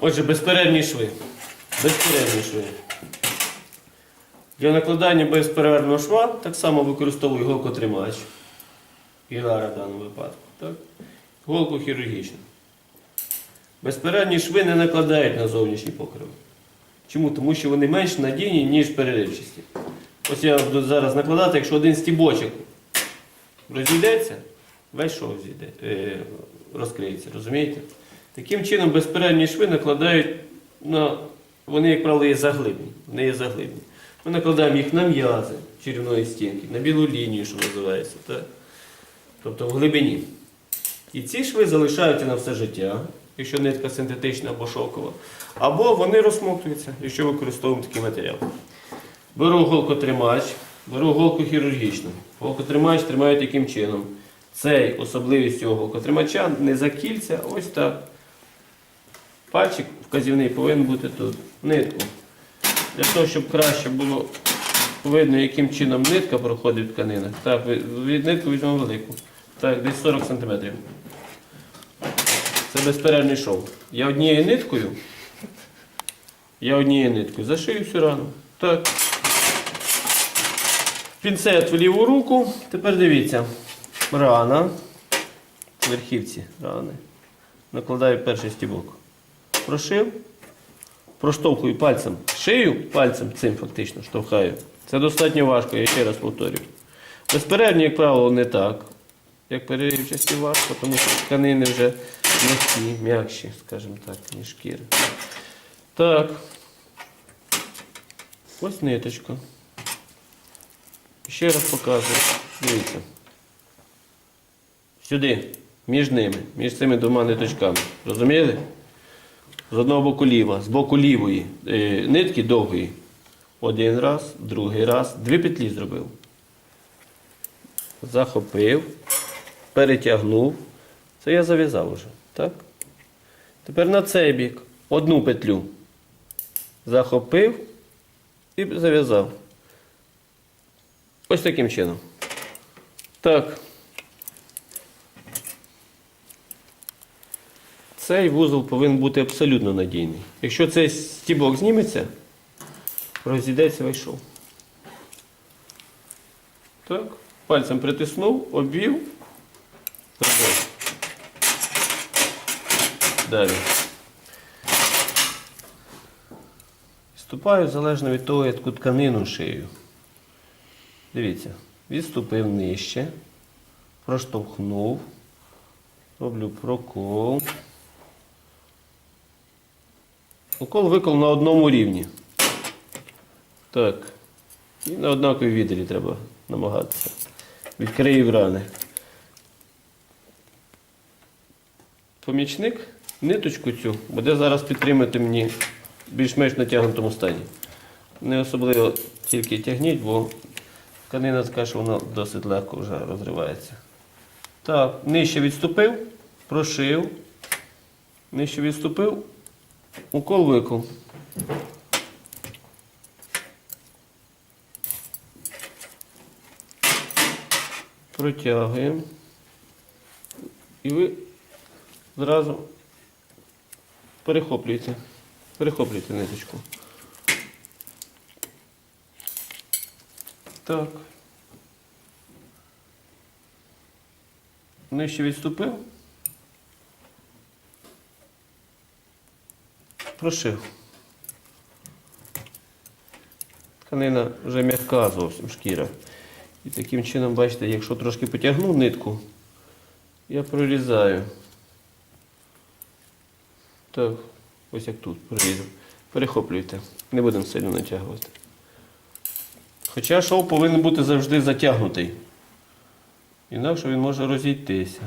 Отже, безперервні шви. Безперервні шви. Для накладання безперервного шва так само використовую голкотримач. Ігара в даному випадку. Так? Голку хірургічну. Безперервні шви не накладають на зовнішні покриви. Чому? Тому що вони менш надійні, ніж переривчасті. Ось я буду зараз накладати, якщо один стібочок розійдеться, весь шов е, розкриється, розумієте? Таким чином безперервні шви накладають на. Вони, як правило, є заглибні. Вони є заглибні. Ми накладаємо їх на м'язи черевної стінки, на білу лінію, що називається. Так? Тобто в глибині. І ці шви залишаються на все життя, якщо нитка синтетична або шовкова, або вони розсмоктуються, якщо використовуємо такий матеріал. Беру голкотримач, беру голку хірургічну. Голкотримач тримаю таким чином. Цей особливість цього голкотримача не за кільця, ось так. Пальчик вказівний повинен бути тут. Нитку. Для того, щоб краще було видно, яким чином нитка проходить в тканинах. Так, нитку візьмемо велику. Так, десь 40 см. Це безперервний шов. Я однією ниткою. Я однією ниткою зашию всю рану. Так. Пінцет в ліву руку. Тепер дивіться. Рана. Верхівці рани. Накладаю перший стібок. Прошив. Проштовхую пальцем. Шию пальцем цим фактично штовхаю. Це достатньо важко, я ще раз повторюю. Безперервні, як правило, не так. Як переривчасті важко, тому що тканини вже м'які, м'якші, скажімо так, ніж шкіри. Так. Ось ниточка. Ще раз показую. Дивіться. Сюди, між ними, між цими двома ниточками. Розумієте? З одного боку ліва, з боку лівої е, нитки довгої. Один раз, другий раз, дві петлі зробив. Захопив, перетягнув. Це я зав'язав уже. Так? Тепер на цей бік одну петлю захопив і зав'язав. Ось таким чином. Так. Цей вузол повинен бути абсолютно надійний. Якщо цей стібок зніметься, розійдеться весь шов. Так. Пальцем притиснув, обвів. Зробив. Далі. Ступаю залежно від того, яку тканину шию. Дивіться, відступив нижче, проштовхнув, роблю прокол. Укол викол на одному рівні. Так. І на однаковій віддалі треба намагатися. Відкрию рани. Помічник ниточку цю буде зараз підтримати мені в більш-менш натягнутому стані. Не особливо тільки тягніть, бо тканина така, що вона досить легко вже розривається. Так, нижче відступив, прошив, нижче відступив, укол викол. Протягуємо. І ви зразу перехоплюєте. Перехоплюєте ниточку. Так. Нижче відступив. Прошив. Тканина вже м'яка зовсім шкіра. І таким чином, бачите, якщо трошки потягну нитку, я прорізаю. Так, ось як тут прорізав. Перехоплюйте. Не будемо сильно натягувати. Хоча шов повинен бути завжди затягнутий. Інакше він може розійтися.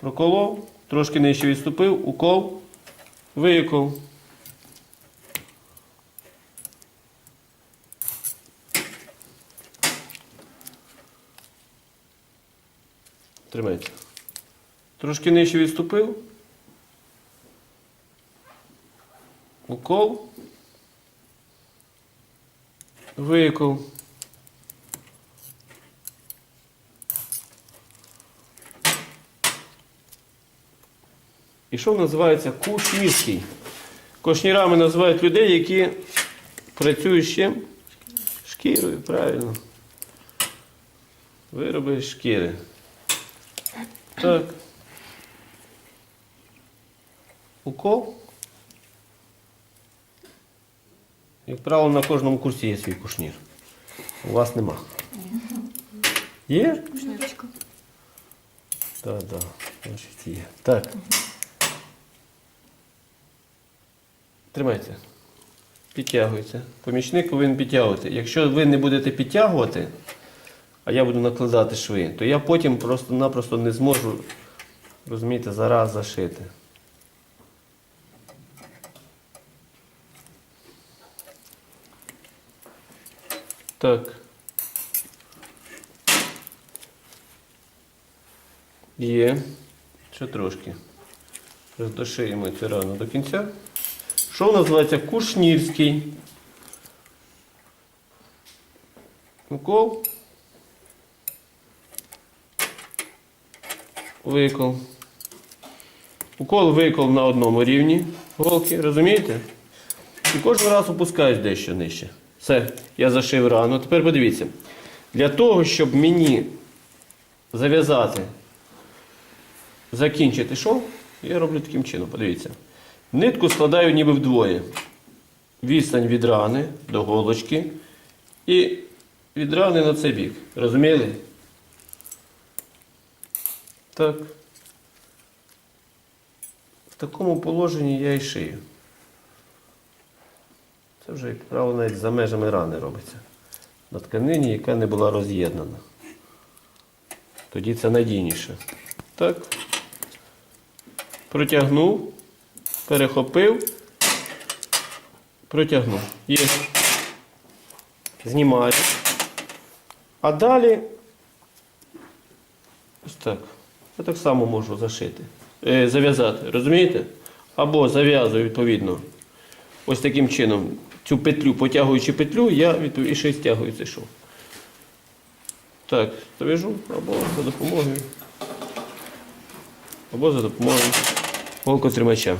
Проколов, трошки нижче відступив, укол, викол. Тримайте. Трошки нижче відступив. Укол. Викол. І шов називається кушнірський. Кошнірами називають людей, які працюють з чим? Шкірою, правильно. Вироби шкіри. Так. Укол. Як правило, на кожному курсі є свій кушнір. У вас нема. Є? Шнурочку. Так, так. Значить є. Так. Тримайте. Підтягуйте. Помічник повинен підтягувати. Якщо ви не будете підтягувати, а я буду накладати шви, то я потім просто-напросто не зможу, розумієте, зараз зашити. Так. Є. Ще трошки. Роздошиємо цю рану до кінця. Що називається кушнірський? Укол. Викол. Укол викол на одному рівні голки, розумієте? І кожен раз опускаюсь дещо нижче. Все, я зашив рану. Тепер подивіться. Для того, щоб мені зав'язати закінчити шов, я роблю таким чином, подивіться. Нитку складаю ніби вдвоє. Відстань від рани до голочки і від рани на цей бік. Розуміли? Так. В такому положенні я і шию. Це вже, як правило, навіть за межами рани робиться. На тканині, яка не була роз'єднана. Тоді це надійніше. Так. Протягнув, перехопив, протягнув. Є. Знімаю. А далі ось так. Я так само можу зашити. Е, зав'язати. Розумієте? Або зав'язую відповідно. Ось таким чином. Цю петлю, потягуючи петлю, я відпов- і ще стягую цей шов. Так, зав'яжу або за допомогою. Або за допомогою голкотримача.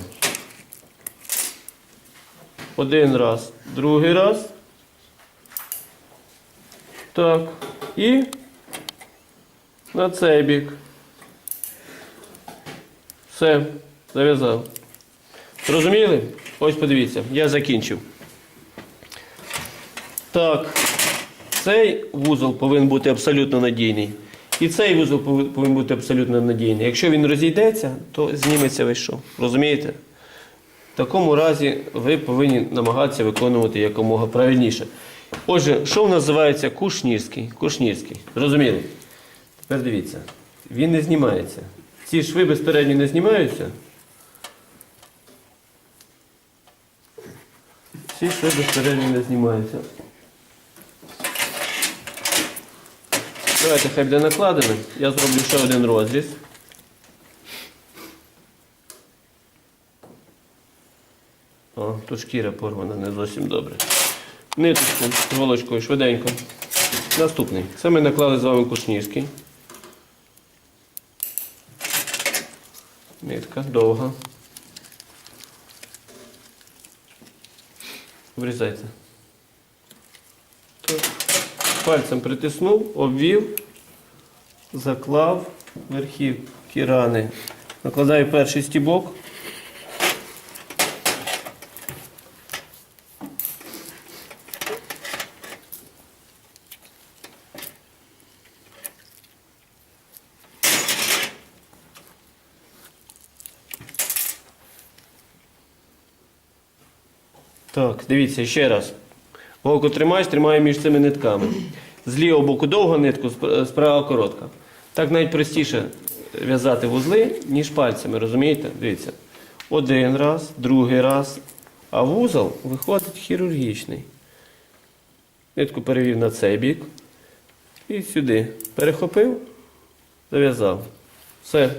Один раз, другий раз. Так. І на цей бік. Все, зав'язав. Зрозуміли? Ось подивіться, я закінчив. Так, цей вузол повинен бути абсолютно надійний. І цей вузол повинен бути абсолютно надійний. Якщо він розійдеться, то зніметься весь шов. Розумієте? В такому разі ви повинні намагатися виконувати якомога правильніше. Отже, шов називається кушнірський. Кушнірський. Розуміли? Тепер дивіться. Він не знімається. Ці шви безпередньо не знімаються. Ці шви безпередньо не знімаються. Давайте хай буде накладено. Я зроблю ще один розріз. О, тут шкіра порвана не зовсім добре. Ниточку з голочкою швиденько. Наступний. Це ми наклали з вами кушнірський. Нитка довга. Врізайте. Пальцем притиснув, обвів, заклав верхівки рани. Накладаю перший стібок. Так, дивіться ще раз. Голку тримаєш, тримаю між цими нитками. З лівого боку довга нитку, з правого коротка. Так навіть простіше в'язати вузли, ніж пальцями, розумієте? Дивіться. Один раз, другий раз. А вузол виходить хірургічний. Нитку перевів на цей бік. І сюди. Перехопив, зав'язав. Все.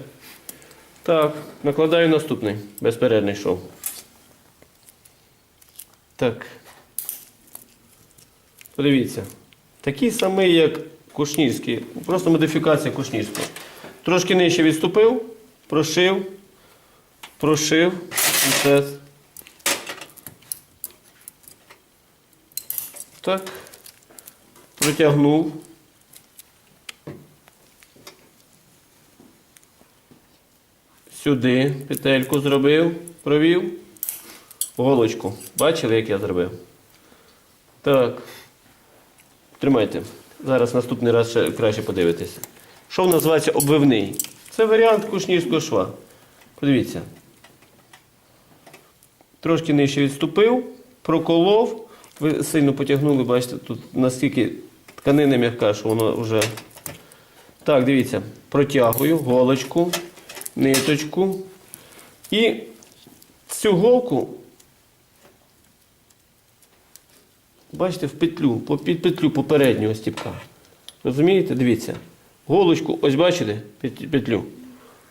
Так, накладаю наступний безперервний шов. Так. Подивіться. Такий самий, як Кушнірський. Просто модифікація Кушнірського. Трошки нижче відступив, прошив, прошив пінцет. Так. Протягнув. Сюди петельку зробив, провів. Голочку. Бачили, як я зробив? Так. Тримайте. Зараз наступний раз ще краще подивитися. Що називається обвивний? Це варіант кушнірського шва. Подивіться. Трошки нижче відступив, проколов. Ви сильно потягнули, бачите, тут настільки тканина м'яка, що воно вже. Так, дивіться, протягую голочку, ниточку. І цю голку, бачите, в петлю, під петлю попереднього стіпка. Розумієте? Дивіться. Голочку, ось бачите, пет- петлю.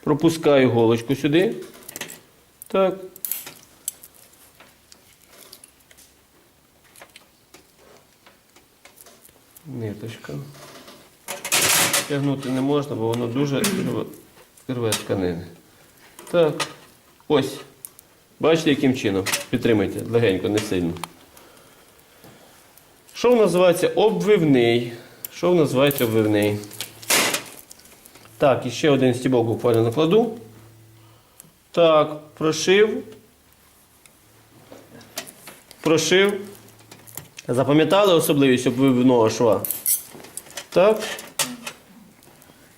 Пропускаю голочку сюди. Так. Ниточка. Тягнути не можна, бо воно дуже рве тканини. Так. Ось. Бачите, яким чином? Підтримайте легенько, не сильно. Що називається обвивний? Що називається обвивний? Так, і ще один стібок буквально накладу. Так, прошив. Прошив. Запам'ятали особливість обвивного шва? Так.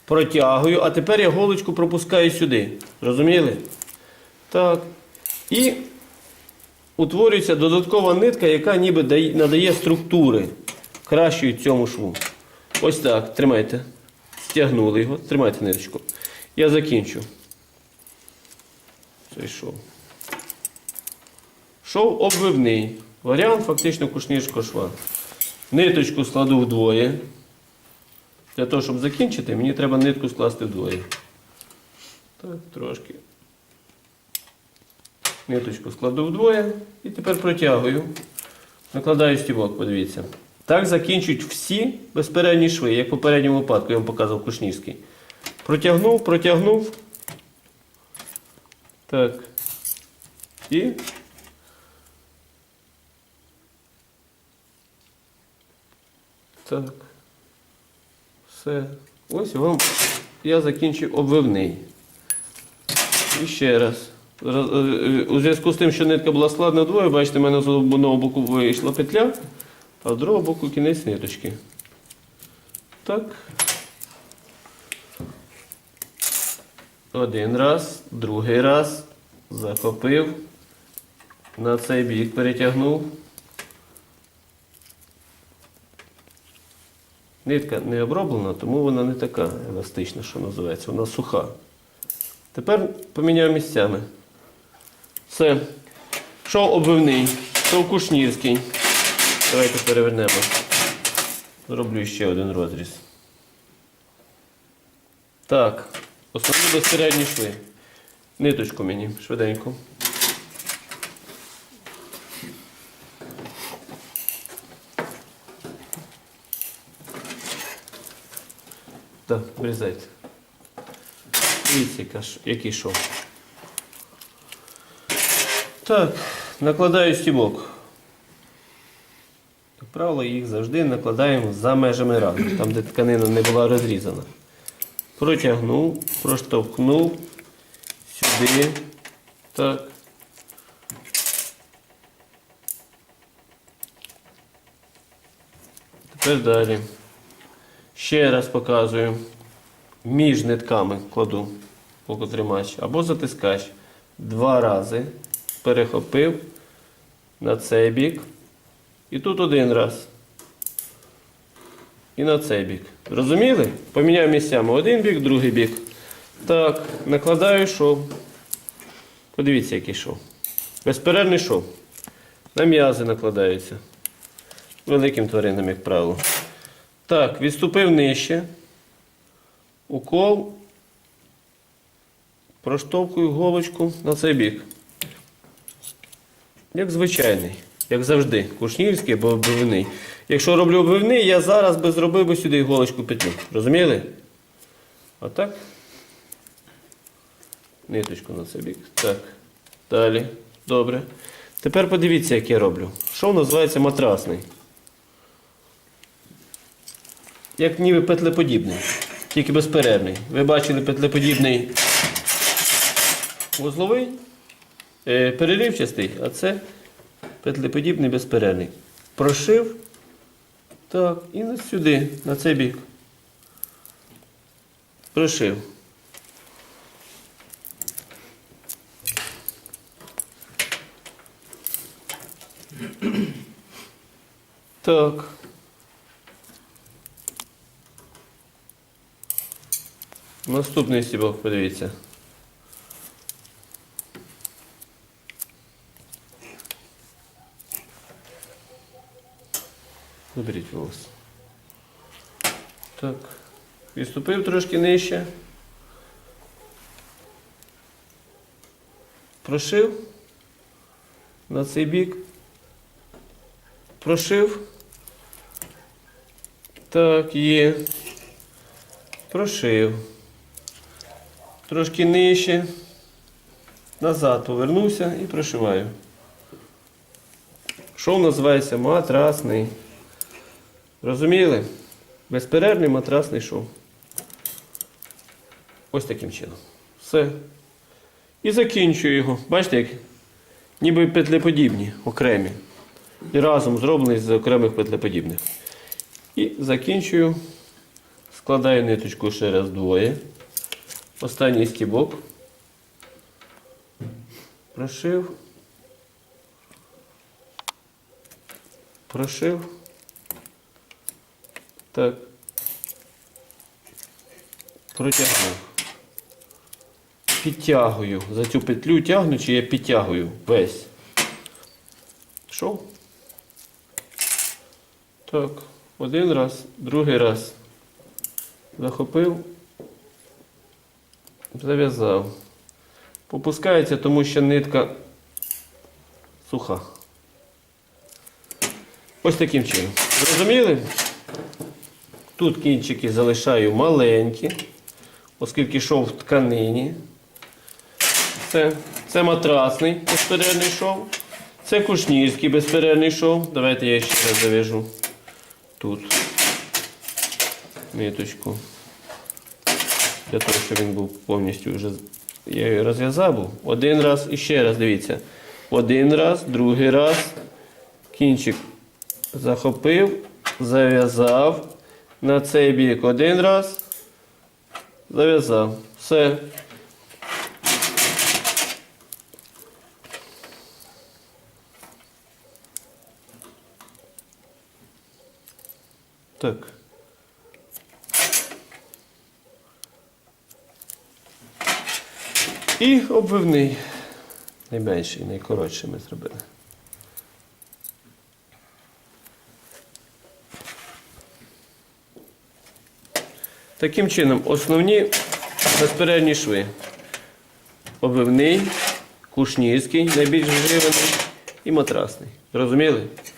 Протягую, а тепер я голочку пропускаю сюди. Розуміли? Так. І утворюється додаткова нитка, яка ніби надає структури кращої цьому шву. Ось так. Тримайте. Стягнули його. Тримайте ниточку. Я закінчу. Цей шов. Шов обвивний. Варіант фактично кушнірського шва. Ниточку складу вдвоє. Для того, щоб закінчити, мені треба нитку скласти вдвоє. Так, трошки. Ниточку складу вдвоє і тепер протягую. Накладаю стівок, подивіться. Так закінчують всі безперервні шви, як в попередньому випадку я вам показував Кушнірський. Протягнув, протягнув. Так. І. Так. Все. Ось вам я закінчив обвивний. І ще раз. Роз- е, У зв'язку з тим, що нитка була складена вдвоє, бачите, в мене з одного боку вийшла петля, а з другого боку кінець ниточки. Так. Один раз, другий раз. Захопив. На цей бік перетягнув. Нитка не оброблена, тому вона не така еластична, що називається, вона суха. Тепер поміняю місцями. Все. Шов обвивний, шов кушнірський. Давайте перевернемо. Зроблю ще один розріз. Так. Основні безпередні шви. Ниточку мені швиденько. Так, врізайте. Дивіться, який шов. Так, накладаю стібок. Як правило, їх завжди накладаємо за межами ради, там, де тканина не була розрізана. Протягнув, проштовхнув сюди. Так. Тепер далі. Ще раз показую. Між нитками кладу покотримач або затискач. Два рази перехопив на цей бік. І тут один раз. І на цей бік. Розуміли? Поміняв місцями один бік, другий бік. Так, накладаю шов. Подивіться, який шов. Безперервний шов. На м'язи накладаються. Великим тваринам, як правило. Так, відступив нижче. Укол. Проштовхую голочку на цей бік. Як звичайний, як завжди, кушнірський або обвивний. Якщо роблю обвивний, я зараз би зробив би сюди голочку петлю. Розуміли? Отак. Ниточку на цей. Так. Далі. Добре. Тепер подивіться, як я роблю. Шов називається матрасний. Як ніби петлеподібний, тільки безперервний. Ви бачили петлеподібний вузловий, переривчастий, а це петлеподібний безперервний. Прошив. Так, і на сюди, на цей бік. Прошив. Так. Наступний стібок, подивіться. Заберіть волос. Так. Відступив трошки нижче. Прошив. На цей бік. Прошив. Так, є. Прошив. Трошки нижче. Назад повернувся і прошиваю. Шов називається матрасний. Розуміли? Безперервний матрасний шов. Ось таким чином. Все. І закінчую його. Бачите, як? Ніби петлеподібні, окремі. І разом зроблені з окремих петлеподібних. І закінчую. Складаю ниточку ще раз двоє. Останній стібок. Прошив. Прошив. Так. Протягнув. Підтягую. За цю петлю тягнучи, я підтягую весь. Пішов. Так. Один раз, другий раз. Захопив. Зав'язав. Попускається, тому що нитка суха. Ось таким чином. Зрозуміли? Тут кінчики залишаю маленькі, оскільки шов в тканині. Це, це матрасний безперервний шов. Це кушнірський безперервний шов. Давайте я ще раз зав'яжу тут ниточку. Для того, щоб він був повністю вже. Я її розв'язав. Один раз і ще раз, дивіться. Один раз, другий раз. Кінчик захопив, зав'язав. На цей бік один раз. Зав'язав. Все. Так. І обвивний. Найменший, найкоротший ми зробили. Таким чином, основні безперервні шви. Обвивний, кушнірський, найбільш вживаний і матрасний. Зрозуміли? Все.